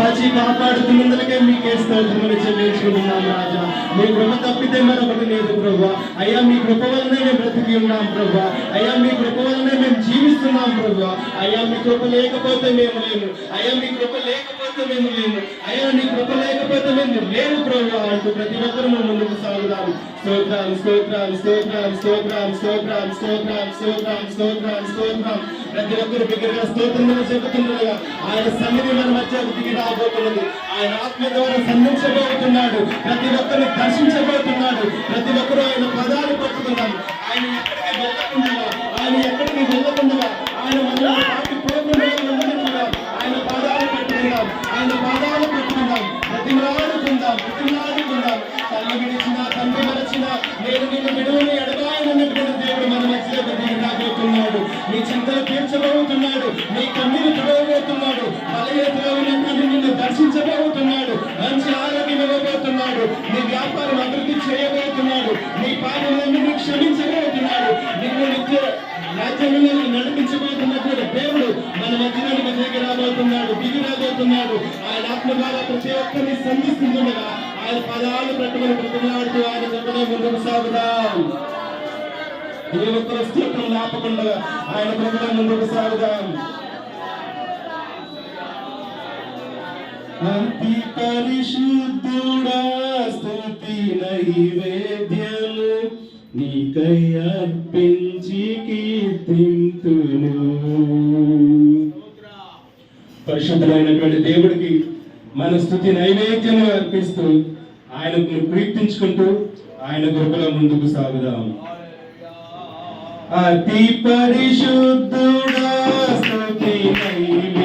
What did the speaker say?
కాచి కాపాడుతున్నందుకే మీకే స్తోత్రములు చెల్లించుకుంటున్నాం రాజా. మీ కృప తప్పితే మరొకటి లేదు ప్రభా. అయ్యా మీ కృప వల్లనే మేము బ్రతికి ఉన్నాం ప్రభా. అయ్యా మీ కృప వల్లనే మేము జీవిస్తున్నాం ప్రభా. అయ్యా మీ కృప లేకపోతే మేము లేము. అయ్యా మీ కృప లేకపోతే మేము లేము. అయ్యా నీ కృప లేక మేము లేము ప్రభా అంటూ ప్రతి ఒక్కరు ముందుకు సాగుదాం. స్తోత్రాలు స్తోత్రాలు స్తోత్రాలు స్తోత్రాలు స్తోత్రాలు స్తోత్రాలు స్తోత్రాలు స్తోత్రాలు స్తోత్రం ప్రతి ఒక్కరు బిగ్గరగా స్తోత్రములు చెబుతుండగా ఆయన సన్నిధి మన మధ్య దిగి రాబోతున్నది. ఆయన ఆత్మ ద్వారా సంధించబోతున్నాడు. ప్రతి ఒక్కరిని దర్శించబోతున్నాడు. ప్రతి ఒక్కరు ఆయన పదాలు పట్టుకున్నాడు ఆయన ఎక్కడికి వెళ్ళకుండా ఆయన ఎక్కడికి వెళ్ళకుండా ఆయన మనల్ని దాటి పోకుండా ఉండకుండా ఆయన పాదాలు పట్టుకుందాం ఆయన పాదాలు పట్టుకుందాం ప్రతిమలాడుకుందాం తల్లి విడిచిన తండ్రి మరచిన నేను నిన్ను విడువని అడగాయనన్నటువంటి దేవుడు మన మధ్యలో దిగి నీ చింతలు తీర్చబోతున్నాడు నీ కన్నీరు తుడవబోతున్నాడు బలహీనతలో ఉన్నటువంటి నిన్ను దర్శించబోతున్నాడు మంచి ఆరోగ్యం ఇవ్వబోతున్నాడు నీ వ్యాపారం అభివృద్ధి చేయబోతున్నాడు నీ పాపములన్నీ క్షమించబోతున్నాడు. నిన్ను నిత్య రాజ్యంలో నడిపించబోతున్నటువంటి దేవుడు మన మధ్యలో దిగి ఆయన ఆత్మ ద్వారా ప్రతి ఒక్కరిని సంధిస్తుండగా ఆయన పదాలు పట్టుకుని ప్రతిలాడుతూ ఆయన చెప్పనే ముందుకు సాగుదాం. ఏ ఒక్కరు స్తోత్రం లాపకుండా ఆయన కృపలో ముందుకు సాగుదాం. అతి పరిశుద్ధుడా స్థుతి నైవేద్యము నీకై అర్పించి కీర్తింతును. పరిశుద్ధులైనటువంటి దేవుడికి మన స్థుతి నైవేద్యంగా అర్పిస్తూ ఆయనకు కీర్తించుకుంటూ ఆయన కృపలో ముందుకు సాగుదాం. అతి పరిశుద్ధుడా స్థుతి నైవేద్యం